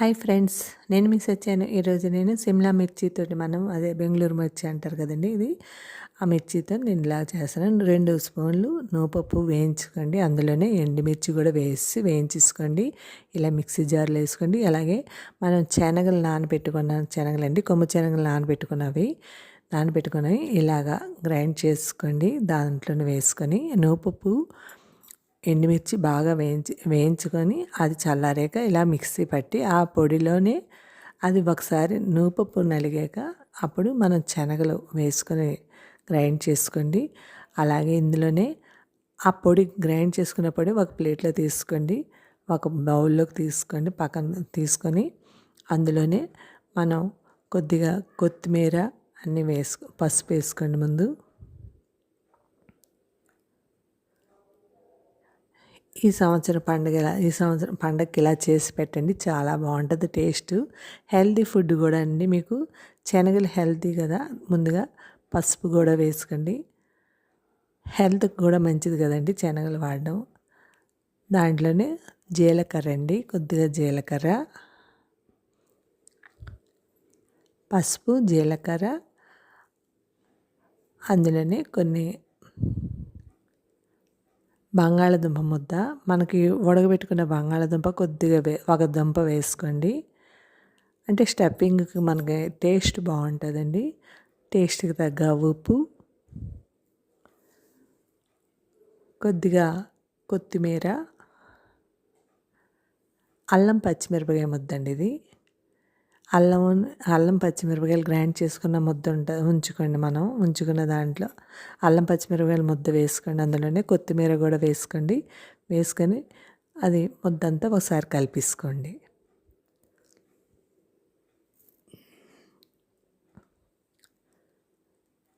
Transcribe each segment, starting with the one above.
Hi friends నేను mix వచ్చాను ఈరోజు నేను సిమ్లా మిర్చితో మనం అదే బెంగళూరు మిర్చి అంటారు కదండి ఇది. ఆ మిర్చితో నేను ఇలా చేస్తాను రెండు స్పూన్లు నూపప్పు వేయించుకోండి. అందులోనే ఎండుమిర్చి కూడా వేసి వేయించేసుకోండి. ఇలా మిక్సీ జార్లో వేసుకోండి. అలాగే మనం శనగలు నానబెట్టుకున్న శనగలు అండి కొమ్ము శనగలు నానబెట్టుకున్నవి నానబెట్టుకుని ఇలాగా గ్రైండ్ చేసుకోండి. దాంట్లోనే వేసుకొని నూపప్పు ఎండుమిర్చి బాగా వేయించి వేయించుకొని అది చల్లారాక ఇలా మిక్సీ పట్టి ఆ పొడిలోనే అది ఒకసారి నూపప్పు నలిగాక అప్పుడు మనం శనగలు వేసుకొని గ్రైండ్ చేసుకోండి. అలాగే ఇందులోనే ఆ పొడి గ్రైండ్ చేసుకున్న పొడి ఒక ప్లేట్లో తీసుకోండి. ఒక బౌల్లోకి తీసుకోండి. పక్కన తీసుకొని అందులోనే మనం కొద్దిగా కొత్తిమీర అన్నీ వేసుకో పసుపు వేసుకోండి ముందు. ఈ సంవత్సరం పండుగ ఈ సంవత్సరం పండగకి ఇలా చేసి పెట్టండి. చాలా బాగుంటుంది టేస్ట్. హెల్తీ ఫుడ్ కూడా అండి మీకు. శనగలు హెల్తీ కదా. ముందుగా పసుపు కూడా వేసుకోండి. హెల్త్కి కూడా మంచిది కదండి శనగలు వాడడం. దాంట్లోనే జీలకర్ర అండి కొద్దిగా జీలకర్ర. పసుపు జీలకర్ర. అందులోనే కొన్ని బంగాళదుంప ముద్ద. మనకి ఉడకబెట్టుకున్న బంగాళదుంప కొద్దిగా వే ఒక దుంప వేసుకోండి. అంటే స్టెప్పింగ్కి మనకి టేస్ట్ బాగుంటుందండి. టేస్ట్కి తగ్గ ఉప్పు. కొద్దిగా కొత్తిమీర. అల్లం పచ్చిమిరపకాయ ముద్దండి ఇది. అల్లం అల్లం పచ్చిమిరపకాయలు గ్రైండ్ చేసుకున్న ముద్ద ఉంటుంది ఉంచుకోండి మనం ఉంచుకున్న దాంట్లో. అల్లం పచ్చిమిరపకాయలు ముద్ద వేసుకోండి అందులోనే కొత్తిమీర కూడా వేసుకోండి. వేసుకొని అది ముద్దంతా ఒకసారి కలిపేసుకోండి.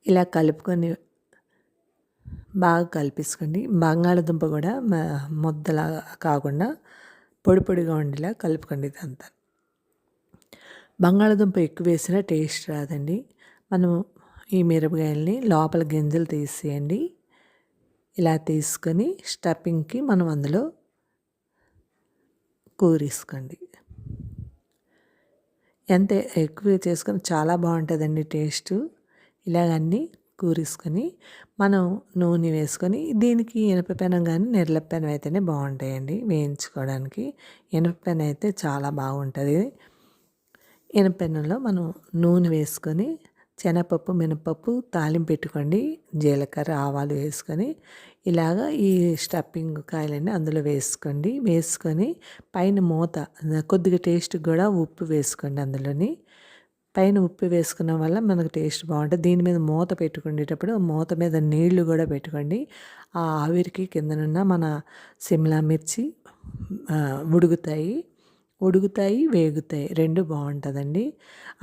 ఇలా కలుపుకొని బాగా కలిపేసుకోండి. బంగాళదుంప కూడా ముద్దలా కాకుండా పొడి పొడిగా ఉండేలా కలుపుకోండి ఇదంతా. బంగాళదుంప ఎక్కువ వేసినా టేస్ట్ రాదండి. మనం ఈ మిరపకాయల్ని లోపల గింజలు తీసేయండి. ఇలా తీసుకొని స్టఫింగ్కి మనం అందులో కూరేసుకోండి. ఎంత ఎక్కువ చేసుకొని చాలా బాగుంటుందండి టేస్ట్. ఇలాగన్నీ కూరేసుకొని మనం నూనె వేసుకొని దీనికి ఇనపపెనం కానీ నెర్లపెనం అయితేనే బాగుంటాయండి వేయించుకోవడానికి. ఇనపపెనం అయితే చాలా బాగుంటుంది. ఇనపెన్నంలో మనం నూనె వేసుకొని శనగపప్పు మినపప్పు తాలింపు పెట్టుకోండి. జీలకర్ర ఆవాలు వేసుకొని ఇలాగ ఈ స్టఫింగ్ కాయలన్నీ అందులో వేసుకోండి. వేసుకొని పైన మూత కొద్దిగా టేస్ట్ కూడా ఉప్పు వేసుకోండి అందులోని. పైన ఉప్పు వేసుకున్న వల్ల మనకు టేస్ట్ బాగుంటుంది. దీని మీద మూత పెట్టుకునేటప్పుడు మూత మీద నీళ్ళు కూడా పెట్టుకోండి. ఆ ఆవిరికి కిందనున్న మన సిమ్లా మిర్చి ఉడుకుతాయి. ఉడుగుతాయి వేగుతాయి. రెండు బాగుంటుందండి.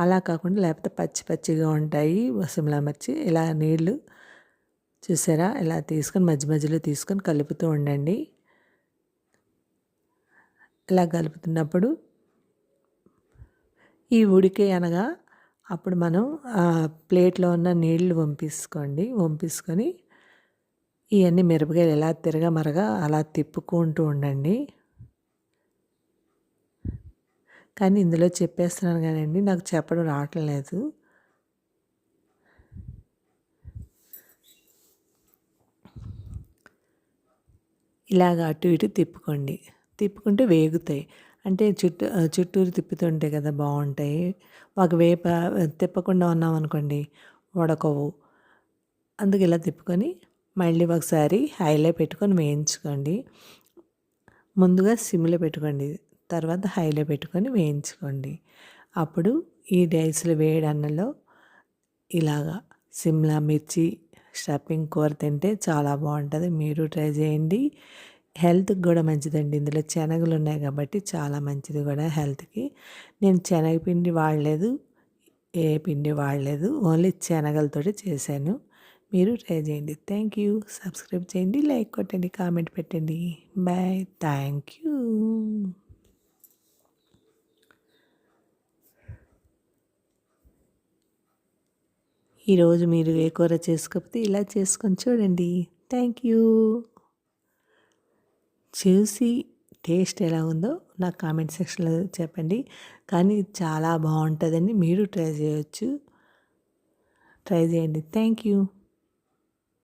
అలా కాకుండా లేకపోతే పచ్చి పచ్చిగా ఉంటాయి. సిమ్లా మిర్చి ఇలా నీళ్ళు చూసారా? ఇలా తీసుకొని మధ్య మధ్యలో తీసుకొని కలుపుతూ ఉండండి. ఇలా కలుపుతున్నప్పుడు ఈ ఉడికే అనగా అప్పుడు మనం ప్లేట్లో ఉన్న నీళ్ళు వంపించుకోండి వంపించుకొని ఇవన్నీ మిరపకాయలు ఎలా తిరగమరగా అలా తిప్పుకుంటూ ఉండండి. కానీ ఇందులో చెప్పేస్తున్నాను కానివ్వండి నాకు చెప్పడం రావట్లేదు ఇలాగ అటు ఇటు తిప్పుకోండి. తిప్పుకుంటే వేగుతాయి. అంటే చుట్టూ చుట్టూరు తిప్పుతుంటే కదా బాగుంటాయి. ఒక వేప తిప్పకుండా ఉన్నాం అనుకోండి ఉడకవు అందుకు ఇలా తిప్పుకొని మళ్ళీ ఒకసారి హైలో పెట్టుకొని వేయించుకోండి. ముందుగా సిమ్లో పెట్టుకోండి. తర్వాత హైలో పెట్టుకొని వేయించుకోండి. అప్పుడు ఈ డైస్లు వేడి అన్నంలో ఇలాగా సిమ్లా మిర్చి స్టఫింగ్ కూర తింటే చాలా బాగుంటుంది. మీరు ట్రై చేయండి. హెల్త్కి కూడా మంచిదండి. ఇందులో శనగలు ఉన్నాయి కాబట్టి చాలా మంచిది కూడా హెల్త్కి. నేను శనగపిండి వాడలేదు ఏ పిండి వాడలేదు ఓన్లీ శనగలతోటి చేశాను. మీరు ట్రై చేయండి. Thank you. సబ్స్క్రైబ్ చేయండి లైక్ కొట్టండి కామెంట్ పెట్టండి. బాయ్. Thank you. ఈరోజు మీరు ఏ కూర చేసుకోకపోతే ఇలా చేసుకొని చూడండి. థ్యాంక్ యూ చూసి టేస్ట్ ఎలా ఉందో నాకు కామెంట్ సెక్షన్లో చెప్పండి. కానీ చాలా బాగుంటుందండి మీరు ట్రై చేయొచ్చు. ట్రై చేయండి. Thank you